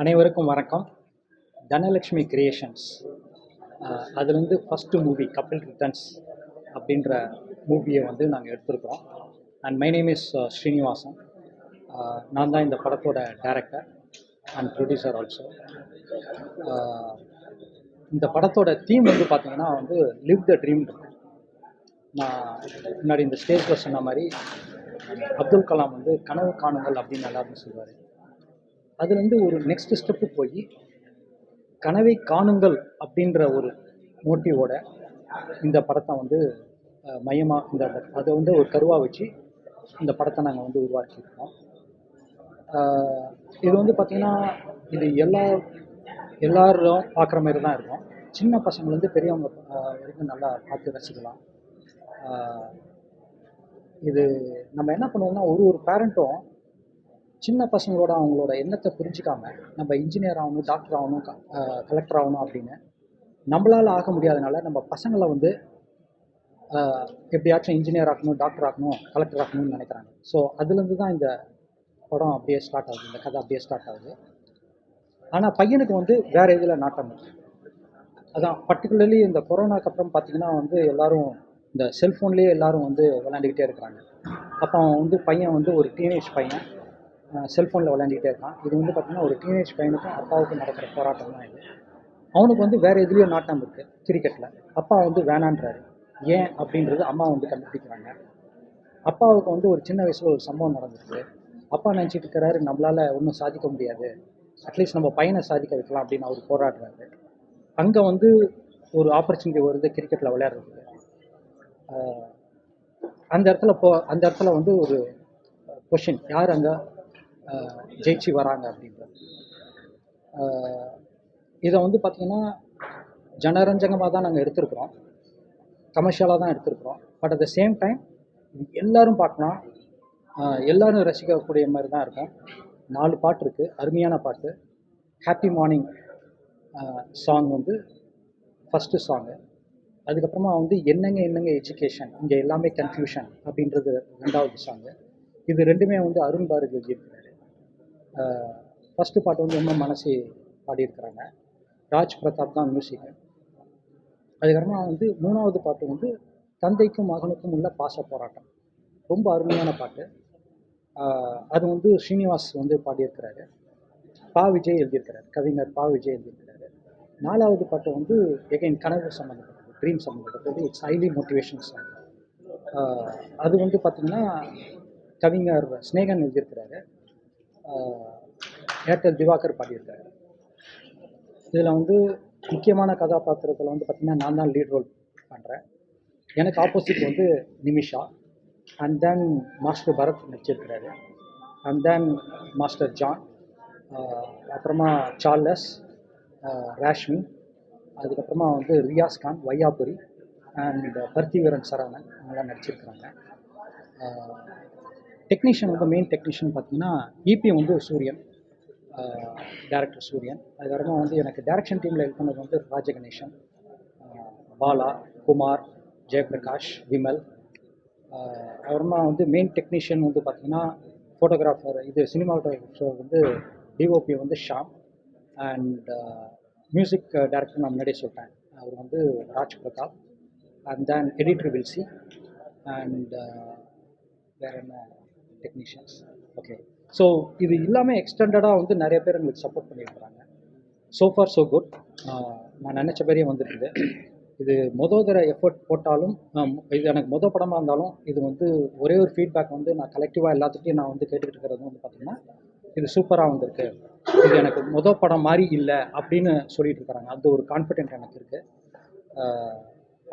அனைவருக்கும் வணக்கம். தனலக்ஷ்மி கிரியேஷன்ஸ் அதுலேருந்து ஃபஸ்ட்டு மூவி கப்பிள் ரிட்டர்ன்ஸ் அப்படின்ற மூவியை வந்து நாங்கள் எடுத்திருக்கிறோம். And my name is Srinivasan. நான் தான் இந்த படத்தோட டைரக்டர் அண்ட் ப்ரொடியூசர் ஆல்சோ இந்த படத்தோட தீம் வந்து பார்த்தீங்கன்னா வந்து லிவ் த ட்ரீம் நான் முன்னாடி இந்த ஸ்டேஜில் சொன்ன மாதிரி அப்துல் கலாம் வந்து கனவு காணுங்கள் அப்படின்னு எல்லாருமே சொல்லுவார். அதுலேருந்து ஒரு நெக்ஸ்ட் ஸ்டெப்பு போய் கனவை காணுங்கள் அப்படின்ற ஒரு மோட்டிவோட இந்த படத்தை வந்து மையமாக இந்த அதை வந்து ஒரு கருவாக வச்சு இந்த படத்தை நாங்கள் வந்து உருவாக்கியிருக்கோம். இது வந்து பார்த்திங்கன்னா இது எல்லா எல்லாரும் பார்க்குற மாதிரி தான் இருக்கும். சின்ன பசங்கள்லேருந்து பெரியவங்க வரைக்கும் நல்லா பார்த்து ரசிக்கலாம். இது நம்ம என்ன பண்ணுவோம்னா ஒரு ஒரு பேரண்ட்டும் சின்ன பசங்களோட அவங்களோட எண்ணத்தை புரிஞ்சிக்காம நம்ம இன்ஜினியர் ஆகணும் டாக்டர் ஆகணும் கலெக்டர் ஆகணும் அப்படின்னு நம்மளால் ஆக முடியாதனால நம்ம பசங்களை வந்து எப்படியாச்சும் இன்ஜினியர் ஆகணும் டாக்டர் ஆகணும் கலெக்டர் ஆகணும்னு நினைக்கிறாங்க. ஸோ அதுலேருந்து தான் இந்த படம் அப்படியே ஸ்டார்ட் ஆகுது இந்த கதை அப்படியே ஸ்டார்ட் ஆகுது. ஆனால் பையனுக்கு வந்து வேறு இதில் நாட்டம் இல்லை. அதான் பர்டிகுலர்லி இந்த கொரோனாக்கு அப்புறம் பார்த்தீங்கன்னா வந்து எல்லோரும் இந்த செல்ஃபோன்லேயே எல்லாரும் வந்து விளையாண்டுக்கிட்டே இருக்கிறாங்க. அப்போ அவன் வந்து பையன் வந்து ஒரு டீனேஜ் பையன். செல்ஃபோனில் விளையாண்டுக்கிட்டே இருக்கான். இது வந்து பார்த்திங்கன்னா ஒரு டீனேஜ் பையனுக்கும் அப்பாவுக்கும் நடக்கிற போராட்டம் தான் இது. அவனுக்கு வந்து வேறு எதுலேயோ நாட்டம் இருக்குது கிரிக்கெட்டில் அப்பா வந்து வேணான்றாரு. ஏன் அப்படின்றது அம்மா வந்து கண்டுபிடிக்கிறாங்க. அப்பாவுக்கு வந்து ஒரு சின்ன வயசில் ஒரு சம்பவம் நடந்திருக்கு. அப்பா நினச்சிட்டு இருக்கிறாரு நம்மளால் ஒன்றும் சாதிக்க முடியாது. அட்லீஸ்ட் நம்ம பையனை சாதிக்க வைக்கலாம் அப்படின்னு அவர் போராடுறாரு. அங்கே வந்து ஒரு ஆப்பர்ச்சுனிட்டி வருது கிரிக்கெட்டில் விளையாடுறதுக்கு. அந்த இடத்துல போ அந்த இடத்துல வந்து ஒரு கொஷின் யார் அங்கே ஜெயிச்சு வராங்க அப்படின்றது இதை வந்து பார்த்திங்கன்னா ஜனரஞ்சகமாக தான் நாங்கள் எடுத்திருக்கிறோம். கமர்ஷியலாக தான் எடுத்திருக்கிறோம் but at the same time எல்லாரும் பார்க்கலாம் ஆஹ் எல்லாரும் ரசிக்கக்கூடிய மாதிரி தான் இருக்கும். நாலு பாட்டு இருக்குது அருமையான பாட்டு. ஹாப்பி மார்னிங் சாங் வந்து ஃபஸ்ட்டு சாங்கு அதுக்கப்புறமா வந்து என்னங்க என்னங்க எஜுகேஷன் இங்கே எல்லாமே கன்ஃபியூஷன் அப்படின்றது ரெண்டாவது சாங்கு இது ரெண்டுமே வந்து அருண் பாரதி எழுதியிருக்கிறாரு ஃபஸ்ட்டு பாட்டு வந்து எம்எம் மனசி பாடியிருக்கிறாங்க. ராஜ் பிரதாப் தான் மியூசிக்கு அதுக்கப்புறமா வந்து மூணாவது பாட்டு வந்து தந்தைக்கும் மகனுக்கும் உள்ள பாச போராட்டம். ரொம்ப அருமையான பாட்டு. அது வந்து ஸ்ரீனிவாஸ் வந்து பாடியிருக்கிறாரு. பா விஜய் எழுதியிருக்கிறார். கவிஞர் பா விஜய் எழுதியிருக்கிறாரு. நாலாவது பாட்டு வந்து எகைன் கனவு சம்மந்தப்பட்டது ட்ரீம் சம்மந்தப்பட்டது இட்ஸ் ஹைலி மோட்டிவேஷன் சாங் அது வந்து பார்த்திங்கன்னா கவிஞர் ஸ்னேகன் எழுதியிருக்கிறாரு. ஏர்டெல் திவாகர் பாடியிருக்காரு. இதில் வந்து முக்கியமான கதாபாத்திரத்தில் வந்து பார்த்திங்கன்னா நான் தான் லீட் ரோல் பண்ணுறேன் எனக்கு ஆப்போசிட் வந்து Nimisha. And then master Bharath நடிச்சிருக்கிறாரு. And then master John அப்புறமா சார்லஸ் ரேஷ்மி. அதுக்கப்புறமா வந்து ரியாஸ் கான் வையாபுரி. அண்ட் பர்த்திவீரன் சரவணன் இவங்களாம் நடிச்சிருக்கிறாங்க. டெக்னீஷியன் வந்து மெயின் டெக்னீஷியன் பார்த்தீங்கன்னா இபி வந்து சூரியன் டேரக்டர் சூரியன். அதுக்கப்புறமா வந்து எனக்கு டேரக்ஷன் டீமில் ஹெல்ப் பண்ணது வந்து ராஜகணேஷன் பாலா குமார் ஜெயபிரகாஷ் விமல். அப்புறமா வந்து மெயின் டெக்னீஷியன் வந்து பார்த்திங்கன்னா ஃபோட்டோகிராஃபர் இது சினிமாட்டோகிராஃபர் வந்து டிஓபி வந்து ஷாம். அண்ட் மியூசிக் டைரக்டர் நான் முன்னாடியே சொல்லிட்டேன். அவர் வந்து Raj Pratap. And then editor Wilsy and வேறு என்ன? டெக்னீஷியன்ஸ் ஓகே ஸோ இது இல்லாமல் எக்ஸ்டெண்டடாக வந்து நிறைய பேர் எங்களுக்கு சப்போர்ட் பண்ணியிருக்கிறாங்க. ஸோ ஃபார் ஸோ குட் நான் நினச்ச மாதிரியே வந்துருக்குது. இது மொதல் தர எஃபர்ட் போட்டாலும் இது எனக்கு மொதல் படமாக இருந்தாலும் இது வந்து ஒரே ஒரு ஃபீட்பேக் வந்து நான் கலெக்டிவாக எல்லாத்துக்கிட்டையும் நான் வந்து கேட்டுக்கிட்டு இருக்கிறது வந்து பார்த்திங்கன்னா இது சூப்பராக வந்திருக்கு. இது எனக்கு மொதல் படம் மாதிரி இல்லை அப்படின்னு சொல்லிட்டு இருக்கிறாங்க அந்த ஒரு கான்ஃபிடென்ட் எனக்கு இருக்குது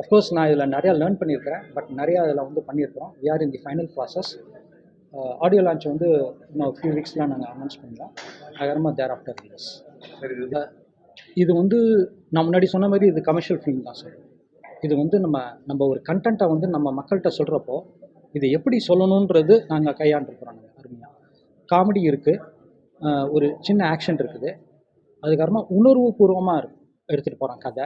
அஃப்கோர்ஸ் நான் இதில் நிறையா லேர்ன் பண்ணியிருக்கிறேன். பட் நிறையா இதில் வந்து பண்ணியிருக்கிறோம். We are in the final process audio launch வந்து இன்னும் ஃபியூ வீக்ஸ்லாம் நாங்கள் அனௌன்ஸ் பண்ணலாம் அதுக்கப்புறமா தேர் ஆஃப்டர் இயர்ஸ் இது வந்து நான் முன்னாடி சொன்ன மாதிரி இது கமர்ஷியல் ஃபிலிம் தான் சார் இது வந்து நம்ம நம்ம ஒரு கண்டென்ட்டை வந்து நம்ம மக்கள்கிட்ட சொல்கிறப்போ இது எப்படி சொல்லணுன்றது நாங்கள் கையாண்டுருக்குறோம் நாங்கள் அருமையாக காமெடி இருக்குது ஒரு சின்ன ஆக்ஷன் இருக்குது. அதுக்கப்புறமா உணர்வு பூர்வமாக இருக்கு எடுத்துகிட்டு போகிறோம் கதை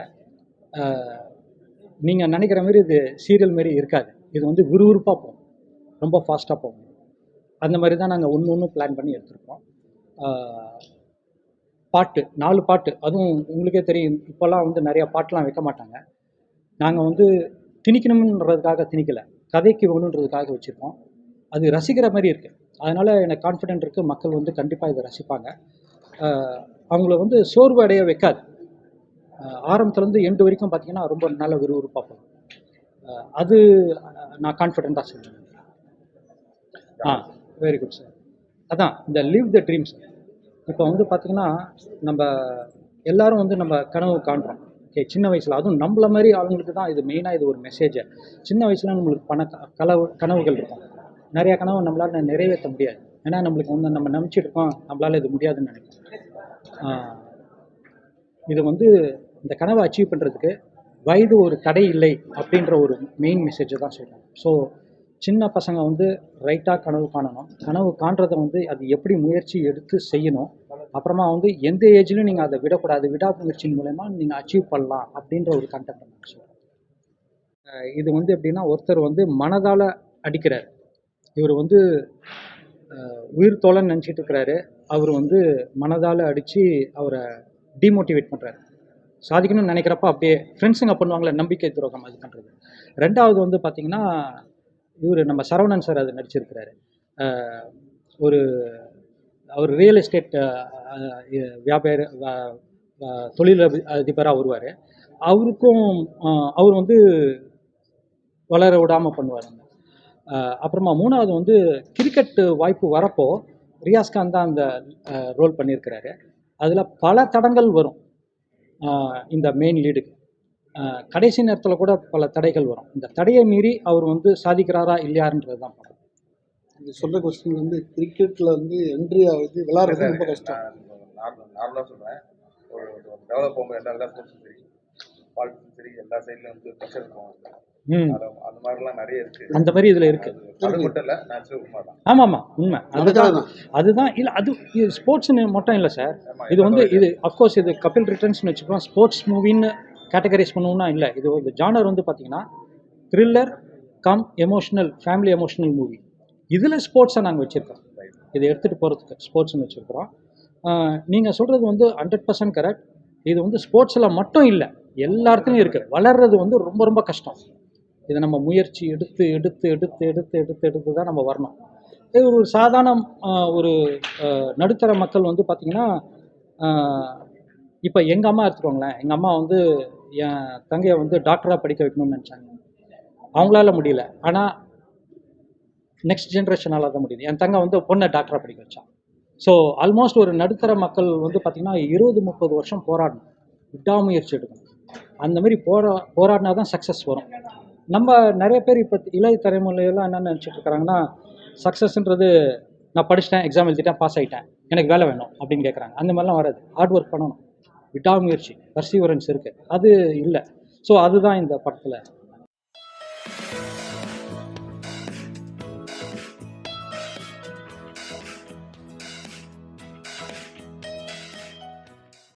நீங்கள் நினைக்கிற மாதிரி இது சீரியல் மாரி இருக்காது. இது வந்து விறுவிறுப்பாக போகும். ரொம்ப ஃபாஸ்ட்டாக போகும். அந்த மாதிரி தான் நாங்கள் ஒன்று ஒன்று பிளான் பண்ணி எடுத்திருக்கோம். பாட்டு நாலு பாட்டு. அதுவும் உங்களுக்கே தெரியும் இப்போல்லாம் வந்து நிறையா பாட்டெலாம் வைக்க மாட்டாங்க. நாங்கள் வந்து திணிக்கணுன்றதுக்காக திணிக்கலை. கதைக்கு வேணுன்றதுக்காக வச்சுருக்கோம். அது ரசிக்கிற மாதிரி இருக்குது அதனால் எனக்கு கான்ஃபிடென்ட் இருக்குது மக்கள் வந்து கண்டிப்பாக இதை ரசிப்பாங்க. அவங்கள வந்து சோர்வு அடைய வைக்காது ஆரம்பத்துலேருந்து எண்டு வரைக்கும் பார்த்தீங்கன்னா ரொம்ப நல்ல விறுவிறுப்பாக போகும். அது நான் கான்ஃபிடென்ட்டாக சொல்லுவேன் ஆ. வெரி குட் சார் அதான் இந்த லிவ் த ட்ரீம்ஸ் இப்போ வந்து பார்த்திங்கன்னா நம்ம எல்லாரும் வந்து நம்ம கனவு காண்றோம். ஓகே சின்ன வயசில். அதுவும் நம்மள மாதிரி ஆளுங்களுக்கு தான் இது மெயினாக இது ஒரு மெசேஜை சின்ன வயசில் நம்மளுக்கு பண கலவு கனவு கனவுகள் இருக்கும். நிறையா கனவு நம்மளால் நிறைவேற்ற முடியாது. ஏன்னா நம்மளுக்கு வந்து நம்ம நினச்சிட்டு இருக்கோம். நம்மளால் இது முடியாதுன்னு நினைக்கிறோம். இது வந்து இந்த கனவை அச்சீவ் பண்ணுறதுக்கு வயது ஒரு தடை இல்லை அப்படின்ற ஒரு மெயின் மெசேஜை தான் சொல்கிறோம் ஸோ சின்ன பசங்க வந்து ரைட்டாக கனவு காணணும். கனவு காண்றதை வந்து அது எப்படி முயற்சி எடுத்து செய்யணும். அப்புறமா வந்து எந்த ஏஜ்லையும் நீங்கள் அதை விடக்கூடாது. விடாமுயற்சியின் மூலயமா நீங்கள் அச்சீவ் பண்ணலாம் அப்படின்ற ஒரு கண்டென்ட் நான் இது வந்து எப்படின்னா ஒருத்தர் வந்து மனதால் அடிக்கிறார். இவர் வந்து உயிர் தோழன் நினச்சிட்டு இருக்கிறாரு. அவர் வந்து மனதால் அடித்து அவரை டிமோட்டிவேட் பண்ணுறாரு சாதிக்கணும்னு நினைக்கிறப்ப அப்படியே ஃப்ரெண்ட்ஸுங்க பண்ணுவாங்களே நம்பிக்கை துரோகம் அது பண்ணுறது ரெண்டாவது வந்து பார்த்திங்கன்னா இவர் நம்ம சரவணன் சார் அது நடிச்சிருக்கிறாரு. ஒரு அவர் ரியல் எஸ்டேட் வியாபார வ- தொழில் அதிபராக வருவார். அவருக்கும் அவர் வந்து வளர விடாமல் பண்ணுவார் அப்புறமா மூணாவது வந்து கிரிக்கெட் வாய்ப்பு வரப்போ ரியாஸ்கான் தான் அந்த ரோல் பண்ணியிருக்கிறாரு அதில் பல தடங்கள் வரும். இந்த மெயின் லீடுக்கு கடைசி நேரத்தில் கூட பல தடைகள் வரும். இந்த தடையை மீறி அவர் வந்து சாதிக்கிறாரா இல்லையான்றது தான் படம். நீங்க சொல்ற கொஸ்டின் வந்து கிரிக்கெட்ல வந்து என்ட்ரி ஆகுது விளையாடுறது ரொம்ப கஷ்டம். நார்மலாக சொல்கிறேன் ஒரு டெவலப் போகும்போது எல்லா எல்லா ஸ்போர்ட்ஸும் சரி பாலிட்டிக்ஸும் சரி எல்லா சைட்லையும் வந்து ப்ரெஷர் இருக்கும் அந்த மாதிரிலாம் நிறைய இருக்கு. அந்த மாதிரி இதில் மட்டும் இல்லை நேச்சுரல் உண்மை தான். ஆமாம் ஆமாம் உண்மை அதுதான் அதுதான் இல்லை அது இது ஸ்போர்ட்ஸ்னு மட்டும் இல்லை சார். ஆமா, இது வந்து இது அஃப்கோர்ஸ் இது கபில் ரிட்டர்ன்ஸ்னு வச்சுக்கிறோம் ஸ்போர்ட்ஸ் மூவின்னு கேட்டகரைஸ் பண்ணுவோம்னா இல்லை. இது இந்த ஜானர் வந்து பார்த்தீங்கன்னா thriller cum emotional family emotional movie இதில் ஸ்போர்ட்ஸை நாங்கள் வச்சுருக்கோம். இதை எடுத்துகிட்டு போகிறதுக்கு ஸ்போர்ட்ஸ்னு வச்சுருக்கிறோம். நீங்கள் சொல்கிறது வந்து ஹண்ட்ரட் பர்சன்ட் கரெக்ட் இது வந்து ஸ்போர்ட்ஸில் மட்டும் இல்லை. எல்லா இடத்துலையும் இருக்குது வளர்றது வந்து ரொம்ப ரொம்ப கஷ்டம். இதை நம்ம முயற்சி எடுத்து எடுத்து எடுத்து எடுத்து எடுத்து எடுத்து தான் நம்ம வரணும். இது ஒரு சாதாரண ஒரு நடுத்தர மக்கள் வந்து பார்த்திங்கன்னா இப்போ எங்கள் அம்மா எடுத்துக்கோங்களேன். எங்கள் அம்மா வந்து என் தங்கையை வந்து டாக்டராக படிக்க வைக்கணும்னு நினச்சாங்க. அவங்களால முடியல. ஆனால் நெக்ஸ்ட் ஜென்ரேஷனால் தான் முடியுது. என் தங்கை வந்து பொண்ணை டாக்டராக படிக்க வச்சான். ஸோ ஆல்மோஸ்ட் ஒரு நடுத்தர மக்கள் வந்து பார்த்திங்கன்னா இருபது முப்பது வருஷம் போராடணும். விடாமுயற்சி எடுக்கணும். அந்த மாதிரி போரா போராடினா தான் சக்ஸஸ் வரும். நம்ம நிறைய பேர் இப்போ இளைய தலைமுறையெல்லாம் என்ன நினச்சிட்டு இருக்கிறாங்கன்னா சக்ஸஸ்ன்றது நான் படிச்சிட்டேன் எக்ஸாம் எழுதிட்டேன் பாஸ் ஆகிட்டேன் எனக்கு வேலை வேணும் அப்படின்னு கேட்குறாங்க அந்த மாதிரிலாம் வராது. ஹார்ட் ஒர்க் பண்ணணும். விடாமுயற்சி பர்சீவரன்ஸ் இருக்குது அது இல்லை. ஸோ அதுதான் இந்த படத்தில்.